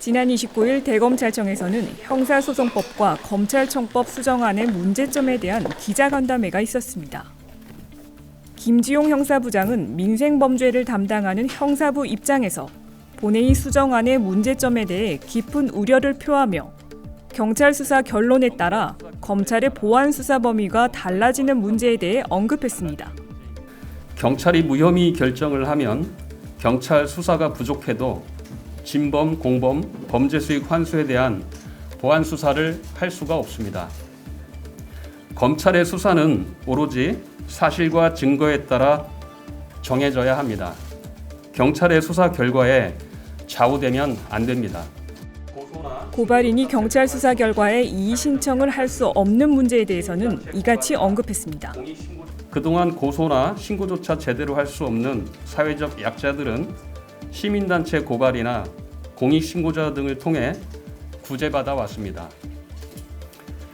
지난 29일 대검찰청에서는 형사소송법과 검찰청법 수정안의 문제점에 대한 기자간담회가 있었습니다. 김지용 형사부장은 민생범죄를 담당하는 형사부 입장에서 본회의 수정안의 문제점에 대해 깊은 우려를 표하며 경찰 수사 결론에 따라 검찰의 보안 수사 범위가 달라지는 문제에 대해 언급했습니다. 경찰이 무혐의 결정을 하면 경찰 수사가 부족해도 진범, 공범, 범죄 수익 환수에 대한 보안 수사를 할 수가 없습니다. 검찰의 수사는 오로지 사실과 증거에 따라 정해져야 합니다. 경찰의 수사 결과에 좌우되면 안 됩니다. 고발인이 경찰 수사 결과에 이의 신청을 할 수 없는 문제에 대해서는 이같이 언급했습니다. 그동안 고소나 신고조차 제대로 할 수 없는 사회적 약자들은 시민단체 고발이나 공익신고자 등을 통해 구제받아 왔습니다.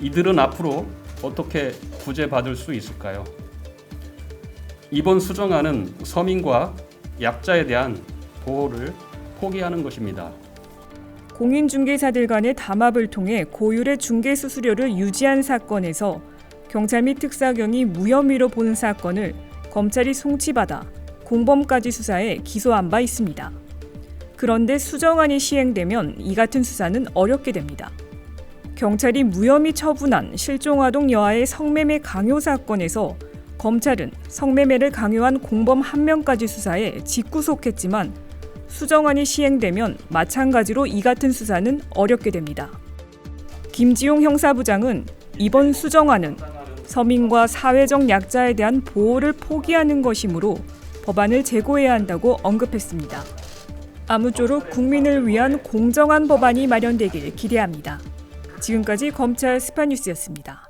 이들은 앞으로 어떻게 구제받을 수 있을까요? 이번 수정안은 서민과 약자에 대한 보호를 포기하는 것입니다. 공인중개사들 간의 담합을 통해 고율의 중개 수수료를 유지한 사건에서 경찰 및 특사경이 무혐의로 보는 사건을 검찰이 송치받아 공범까지 수사해 기소한 바 있습니다. 그런데 수정안이 시행되면 이 같은 수사는 어렵게 됩니다. 경찰이 무혐의 처분한 실종 아동 여아의 성매매 강요 사건에서 검찰은 성매매를 강요한 공범 한 명까지 수사해 직구속했지만 수정안이 시행되면 마찬가지로 이 같은 수사는 어렵게 됩니다. 김지용 형사부장은 이번 수정안은 서민과 사회적 약자에 대한 보호를 포기하는 것이므로 법안을 재고해야 한다고 언급했습니다. 아무쪼록 국민을 위한 공정한 법안이 마련되길 기대합니다. 지금까지 검찰 스파뉴스였습니다.